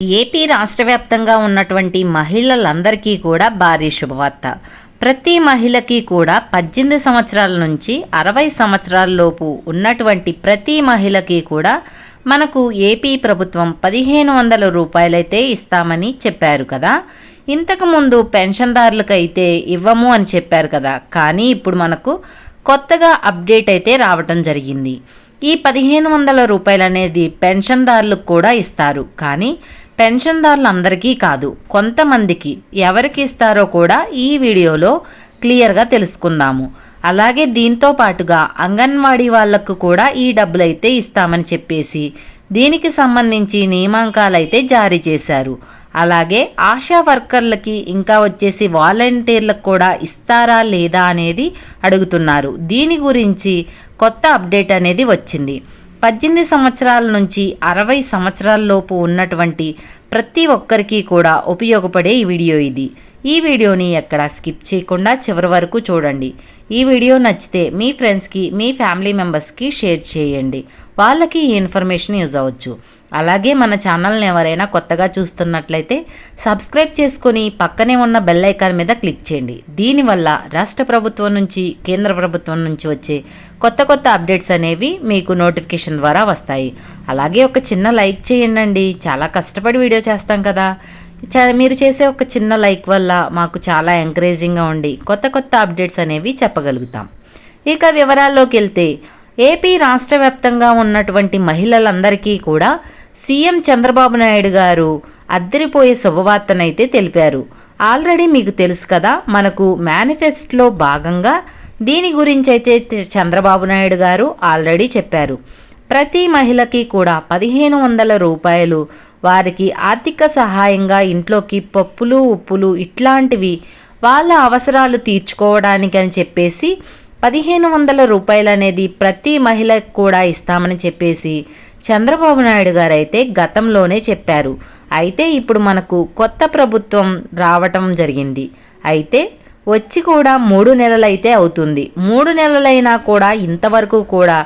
AP రాష్ట్ర వ్యాప్తంగా ఉన్నటువంటి మహిళలందరికీ కూడా భారీ శుభవార్త. ప్రతి మహిళకి కూడా పద్దెనిమిది సంవత్సరాల నుంచి అరవై సంవత్సరాలలోపు ఉన్నటువంటి ప్రతి మహిళకి కూడా మనకు ఏపీ ప్రభుత్వం పదిహేను వందల రూపాయలైతే ఇస్తామని చెప్పారు కదా. ఇంతకుముందు పెన్షన్దారులకైతే ఇవ్వము అని చెప్పారు కదా. కానీ ఇప్పుడు మనకు కొత్తగా అప్డేట్ అయితే రావటం జరిగింది. ఈ పదిహేను వందల రూపాయలు అనేది పెన్షన్దారులకు కూడా ఇస్తారు. కానీ పెన్షన్దారులందరికీ కాదు కొంతమందికి ఎవరికి ఇస్తారో కూడా ఈ వీడియోలో క్లియర్గా తెలుసుకుందాము. అలాగే దీంతో పాటుగా అంగన్వాడీ వాళ్ళకు కూడా ఈ డబ్బులైతే ఇస్తామని చెప్పేసి దీనికి సంబంధించి నియామకాలు అయితే జారీ చేశారు. అలాగే ఆశా వర్కర్లకి ఇంకా వచ్చేసి వాలంటీర్లకు కూడా ఇస్తారా లేదా అనేది అడుగుతున్నారు. దీని గురించి కొత్త అప్డేట్ అనేది వచ్చింది. పద్దెనిమిది సంవత్సరాల నుంచి అరవై సంవత్సరాల్లోపు ఉన్నటువంటి ప్రతి ఒక్కరికి కూడా ఉపయోగపడే ఈ వీడియో ఇది. ఈ వీడియోని ఎక్కడ స్కిప్ చేయకుండా చివరి వరకు చూడండి. ఈ వీడియో నచ్చితే మీ ఫ్రెండ్స్కి మీ ఫ్యామిలీ మెంబర్స్కి షేర్ చేయండి. వాళ్ళకి ఈ ఇన్ఫర్మేషన్ యూజ్ అవ్వచ్చు. అలాగే మన ఛానల్ని ఎవరైనా కొత్తగా చూస్తున్నట్లయితే సబ్స్క్రైబ్ చేసుకొని పక్కనే ఉన్న బెల్ ఐకాన్ మీద క్లిక్ చేయండి. దీనివల్ల రాష్ట్ర ప్రభుత్వం నుంచి కేంద్ర ప్రభుత్వం నుంచి వచ్చే కొత్త కొత్త అప్డేట్స్ అనేవి మీకు నోటిఫికేషన్ ద్వారా వస్తాయి. అలాగే ఒక చిన్న లైక్ చేయండి చాలా కష్టపడి వీడియో చేస్తాం కదా. మీరు చేసే ఒక చిన్న లైక్ వల్ల మాకు చాలా ఎంకరేజింగ్గా ఉండి కొత్త కొత్త అప్డేట్స్ అనేవి చెప్పగలుగుతాం. ఇక వివరాల్లోకి వెళ్తే ఏపీ రాష్ట్ర వ్యాప్తంగా ఉన్నటువంటి మహిళలందరికీ కూడా సీఎం చంద్రబాబు నాయుడు గారు అద్దరిపోయే శుభవార్తనైతే తెలిపారు. ఆల్రెడీ మీకు తెలుసు కదా మనకు మేనిఫెస్టోలో భాగంగా దీని గురించి అయితే చంద్రబాబు నాయుడు గారు ఆల్రెడీ చెప్పారు. ప్రతి మహిళకి కూడా పదిహేను వందల రూపాయలు వారికి ఆర్థిక సహాయంగా ఇంట్లోకి పప్పులు ఉప్పులు ఇట్లాంటివి వాళ్ళ అవసరాలు తీర్చుకోవడానికి అని చెప్పేసి పదిహేను వందల రూపాయలు అనేది ప్రతి మహిళకు కూడా ఇస్తామని చెప్పేసి చంద్రబాబు నాయుడు గారు అయితే గతంలోనే చెప్పారు. అయితే ఇప్పుడు మనకు కొత్త ప్రభుత్వం రావటం జరిగింది. అయితే వచ్చి కూడా మూడు నెలలైతే అవుతుంది. మూడు నెలలైనా కూడా ఇంతవరకు కూడా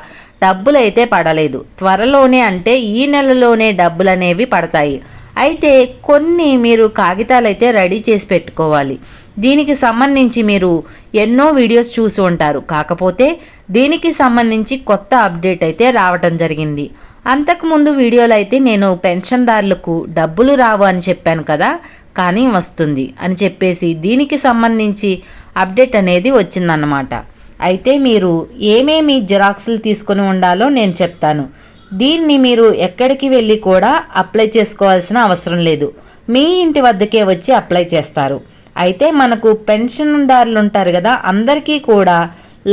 డబ్బులు అయితే పడలేదు. త్వరలోనే అంటే ఈ నెలలోనే డబ్బులు అనేవి పడతాయి. అయితే కొన్ని మీరు కాగితాలు అయితే రెడీ చేసి పెట్టుకోవాలి. దీనికి సంబంధించి మీరు ఎన్నో వీడియోస్ చూసి ఉంటారు. కాకపోతే దీనికి సంబంధించి కొత్త అప్డేట్ అయితే రావటం జరిగింది. అంతకుముందు వీడియోలో అయితే నేను పెన్షన్దారులకు డబ్బులు రావు అని చెప్పాను కదా కానీ వస్తుంది అని చెప్పేసి దీనికి సంబంధించి అప్డేట్ అనేది వచ్చిందన్నమాట. అయితే మీరు ఏమేమి జిరాక్స్లు తీసుకొని ఉండాలో నేను చెప్తాను. దీన్ని మీరు ఎక్కడికి వెళ్ళి కూడా అప్లై చేసుకోవాల్సిన అవసరం లేదు. మీ ఇంటి వద్దకే వచ్చి అప్లై చేస్తారు. అయితే మనకు పెన్షన్దారులు ఉంటారు కదా అందరికీ కూడా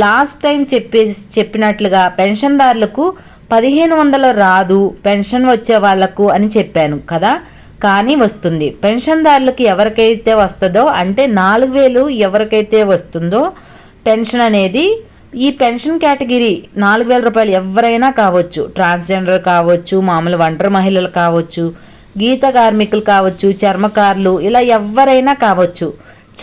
లాస్ట్ టైం చెప్పే చెప్పినట్లుగా పెన్షన్దారులకు పదిహేను వందలు రాదు పెన్షన్ వచ్చే వాళ్ళకు అని చెప్పాను కదా? కానీ వస్తుంది. పెన్షన్దారులకు ఎవరికైతే వస్తుందో అంటే నాలుగు వేలు ఎవరికైతే వస్తుందో పెన్షన్ అనేది ఈ పెన్షన్ కేటగిరీ నాలుగు వేల రూపాయలు ఎవరైనా కావచ్చు. ట్రాన్స్జెండర్ కావచ్చు మామూలు ఒంటరి మహిళలు కావచ్చు గీత కార్మికులు కావచ్చు చర్మకారులు ఇలా ఎవరైనా కావచ్చు.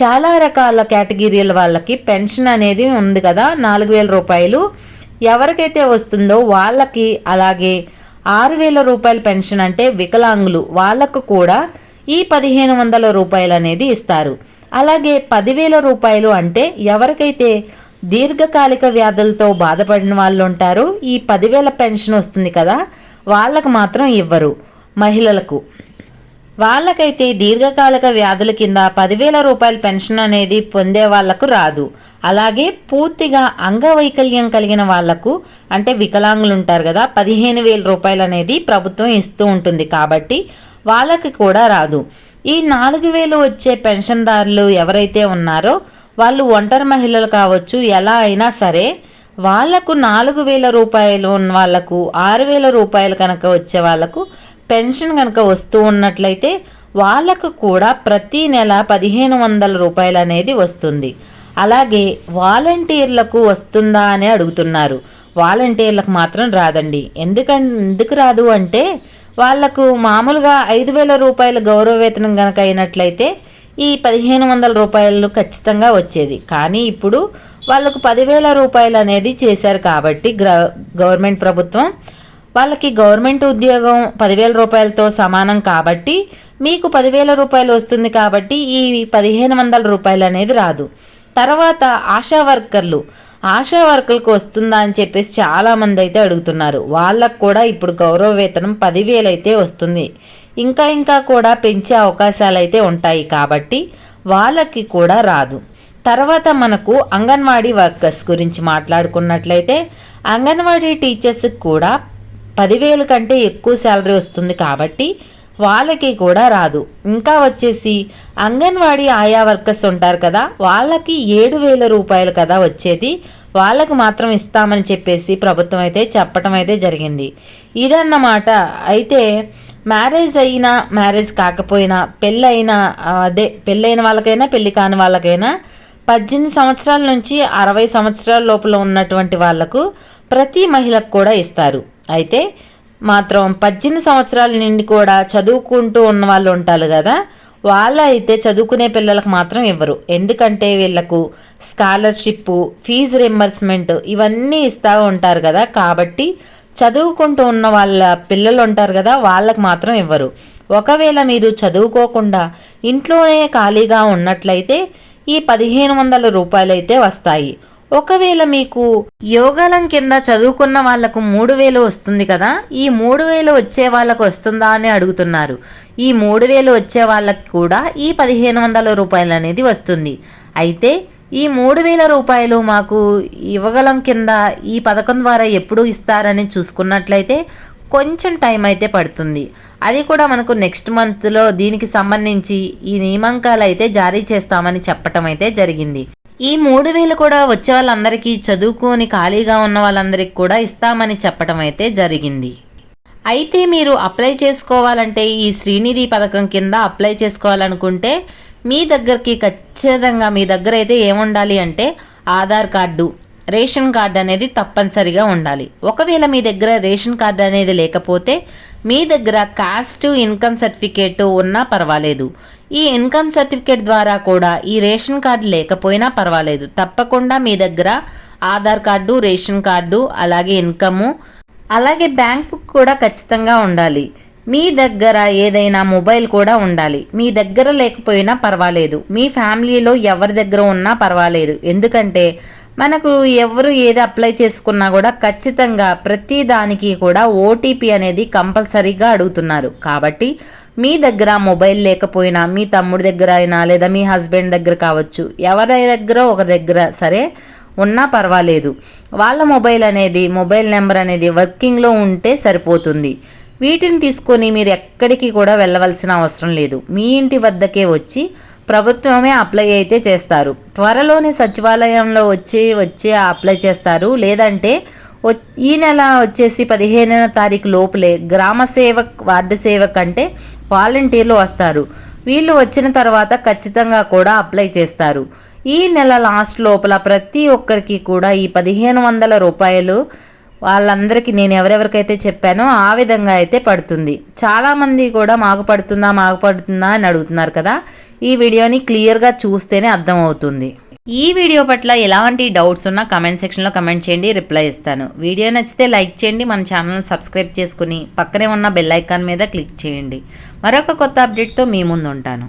చాలా రకాల కేటగిరీల వాళ్ళకి పెన్షన్ అనేది ఉంది కదా? నాలుగు వేల రూపాయలు ఎవరికైతే వస్తుందో వాళ్ళకి అలాగే ఆరు వేల రూపాయల పెన్షన్ అంటే వికలాంగులు వాళ్ళకు కూడా ఈ పదిహేను వందల రూపాయలు అనేది ఇస్తారు. అలాగే పదివేల రూపాయలు అంటే ఎవరికైతే దీర్ఘకాలిక వ్యాధులతో బాధపడిన వాళ్ళు ఉంటారో ఈ పదివేల పెన్షన్ వస్తుంది కదా వాళ్ళకు మాత్రం ఇవ్వరు మహిళలకు. వాళ్ళకైతే దీర్ఘకాలిక వ్యాధుల కింద పదివేల రూపాయల పెన్షన్ అనేది పొందే వాళ్ళకు రాదు. అలాగే పూర్తిగా అంగవైకల్యం కలిగిన వాళ్ళకు అంటే వికలాంగులు ఉంటారు కదా పదిహేను వేల రూపాయలు అనేది ప్రభుత్వం ఇస్తూ ఉంటుంది కాబట్టి వాళ్ళకి కూడా రాదు. ఈ నాలుగు వేలు వచ్చే పెన్షన్దారులు ఎవరైతే ఉన్నారో వాళ్ళు ఒంటరి మహిళలు కావచ్చు ఎలా అయినా సరే వాళ్ళకు నాలుగు వేల రూపాయలు ఉన్న వాళ్ళకు ఆరు వేల రూపాయలు కనుక వచ్చే వాళ్ళకు పెన్షన్ కనుక వస్తూ ఉన్నట్లయితే వాళ్ళకు కూడా ప్రతి నెల పదిహేను వందల రూపాయలు అనేది వస్తుంది. అలాగే వాలంటీర్లకు వస్తుందా అని అడుగుతున్నారు. వాలంటీర్లకు మాత్రం రాదండి. ఎందుకం ఎందుకు రాదు అంటే వాళ్ళకు మామూలుగా ఐదు వేల రూపాయల గౌరవ వేతనం కనుక అయినట్లయితే ఈ పదిహేను వందల రూపాయలు ఖచ్చితంగా వచ్చేది. కానీ ఇప్పుడు వాళ్ళకు పదివేల రూపాయలు అనేది చేశారు కాబట్టి గ్ర గవర్నమెంట్ ప్రభుత్వం వాళ్ళకి గవర్నమెంట్ ఉద్యోగం పదివేల రూపాయలతో సమానం కాబట్టి మీకు పదివేల రూపాయలు వస్తుంది కాబట్టి ఈ పదిహేను వందల రూపాయలు అనేది రాదు. తర్వాత ఆశా వర్కర్లు. ఆశా వర్కర్లకు వస్తుందా అని చెప్పేసి చాలామంది అయితే అడుగుతున్నారు. వాళ్ళకు కూడా ఇప్పుడు గౌరవ వేతనం పదివేలు అయితే వస్తుంది. ఇంకా ఇంకా కూడా పెంచే అవకాశాలు అయితే ఉంటాయి కాబట్టి వాళ్ళకి కూడా రాదు. తర్వాత మనకు అంగన్వాడీ వర్కర్స్ గురించి మాట్లాడుకున్నట్లయితే అంగన్వాడీ టీచర్స్కి కూడా పదివేలు కంటే ఎక్కువ శాలరీ వస్తుంది కాబట్టి వాళ్ళకి కూడా రాదు. ఇంకా వచ్చేసి అంగన్వాడీ ఆయా వర్కర్స్ ఉంటారు కదా వాళ్ళకి ఏడు వేల రూపాయలు కదా వచ్చేది. వాళ్ళకు మాత్రం ఇస్తామని చెప్పేసి ప్రభుత్వం అయితే చెప్పటం అయితే జరిగింది. ఇదన్నమాట. అయితే మ్యారేజ్ అయినా మ్యారేజ్ కాకపోయినా పెళ్ళైనా అదే పెళ్ళైన వాళ్ళకైనా పెళ్ళి కాని వాళ్ళకైనా పద్దెనిమిది సంవత్సరాల నుంచి అరవై సంవత్సరాల లోపల ఉన్నటువంటి వాళ్ళకు ప్రతి మహిళకు కూడా ఇస్తారు. అయితే మాత్రం పద్దెనిమిది సంవత్సరాల నుండి కూడా చదువుకుంటూ ఉన్న వాళ్ళు ఉంటారు కదా వాళ్ళు అయితే చదువుకునే పిల్లలకు మాత్రం ఇవ్వరు. ఎందుకంటే వీళ్ళకు స్కాలర్షిప్ ఫీజు రింబర్స్మెంట్ ఇవన్నీ ఇస్తూ ఉంటారు కదా. కాబట్టి చదువుకుంటూ ఉన్న వాళ్ళ పిల్లలు ఉంటారు కదా వాళ్ళకు మాత్రం ఇవ్వరు. ఒకవేళ మీరు చదువుకోకుండా ఇంట్లోనే ఖాళీగా ఉన్నట్లయితే ఈ పదిహేను వందల రూపాయలు అయితే వస్తాయి. ఒకవేళ మీకు యోగాలం కింద చదువుకున్న వాళ్ళకు మూడు వేలు వస్తుంది కదా ఈ మూడు వేలు వచ్చే వాళ్ళకు వస్తుందా అని అడుగుతున్నారు. ఈ మూడు వేలు వచ్చే వాళ్ళకి కూడా ఈ పదిహేను వందల రూపాయలు అనేది వస్తుంది. అయితే ఈ మూడు వేల రూపాయలు మాకు ఇవ్వగలం కింద ఈ పథకం ద్వారా ఎప్పుడు ఇస్తారని చూసుకున్నట్లయితే కొంచెం టైం అయితే పడుతుంది. అది కూడా మనకు నెక్స్ట్ మంత్లో దీనికి సంబంధించి ఈ నియమాంకాలు అయితే జారీ చేస్తామని చెప్పటం అయితే జరిగింది. ఈ మూడు వేలు కూడా వచ్చే వాళ్ళందరికీ చదువుకొని ఖాళీగా ఉన్న వాళ్ళందరికీ కూడా ఇస్తామని చెప్పటం అయితే జరిగింది. అయితే మీరు అప్లై చేసుకోవాలంటే ఈ శ్రీనిధి పథకం కింద అప్లై చేసుకోవాలనుకుంటే మీ దగ్గరికి ఖచ్చితంగా మీ దగ్గర అయితే ఏముండాలి అంటే ఆధార్ కార్డు రేషన్ కార్డు అనేది తప్పనిసరిగా ఉండాలి. ఒకవేళ మీ దగ్గర రేషన్ కార్డు అనేది లేకపోతే మీ దగ్గర కాస్ట్ ఇన్కమ్ సర్టిఫికేట్ ఉన్నా పర్వాలేదు. ఈ ఇన్కమ్ సర్టిఫికేట్ ద్వారా కూడా ఈ రేషన్ కార్డు లేకపోయినా పర్వాలేదు. తప్పకుండా మీ దగ్గర ఆధార్ కార్డు రేషన్ కార్డు అలాగే ఇన్కము అలాగే బ్యాంక్ బుక్ కూడా ఖచ్చితంగా ఉండాలి. మీ దగ్గర ఏదైనా మొబైల్ కూడా ఉండాలి. మీ దగ్గర లేకపోయినా పర్వాలేదు. మీ ఫ్యామిలీలో ఎవరి దగ్గర ఉన్నా పర్వాలేదు. ఎందుకంటే మనకు ఎవరు ఏది అప్లై చేసుకున్నా కూడా ఖచ్చితంగా ప్రతి దానికి కూడా ఓటీపీ అనేది కంపల్సరీగా అడుగుతున్నారు. కాబట్టి మీ దగ్గర మొబైల్ లేకపోయినా మీ తమ్ముడి దగ్గర అయినా లేదా మీ హస్బెండ్ దగ్గర కావచ్చు ఎవరి దగ్గర ఒక దగ్గర సరే ఉన్నా పర్వాలేదు. వాళ్ళ మొబైల్ అనేది మొబైల్ నెంబర్ అనేది వర్కింగ్లో ఉంటే సరిపోతుంది. వీటిని తీసుకొని మీరు ఎక్కడికి కూడా వెళ్ళవలసిన అవసరం లేదు. మీ ఇంటి వద్దకే వచ్చి ప్రభుత్వమే అప్లై అయితే చేస్తారు. త్వరలోనే సచివాలయంలో వచ్చి వచ్చి అప్లై చేస్తారు. లేదంటే ఈ నెల వచ్చేసి పదిహేనవ తారీఖు లోపలే గ్రామ సేవక్ వార్డు సేవక్ అంటే వాలంటీర్లు వస్తారు. వీళ్ళు వచ్చిన తర్వాత ఖచ్చితంగా కూడా అప్లై చేస్తారు. ఈ నెల లాస్ట్ లోపల ప్రతి ఒక్కరికి కూడా ఈ పదిహేను వందల రూపాయలు వాళ్ళందరికీ నేను ఎవరెవరికైతే చెప్పానో ఆ విధంగా అయితే పడుతుంది. చాలామంది కూడా మాకు పడుతుందా మాకు పడుతుందా అని అడుగుతున్నారు కదా. ఈ వీడియోని క్లియర్గా చూస్తేనే అర్థమవుతుంది. ఈ వీడియో పట్ల ఎలాంటి డౌట్స్ ఉన్నా కమెంట్ సెక్షన్లో కమెంట్ చేయండి రిప్లై ఇస్తాను. వీడియో నచ్చితే లైక్ చేయండి మన ఛానల్ని సబ్స్క్రైబ్ చేసుకుని పక్కనే ఉన్న బెల్ ఐకాన్ మీద క్లిక్ చేయండి. మరొక కొత్త అప్డేట్తో మీ ముందు ఉంటాను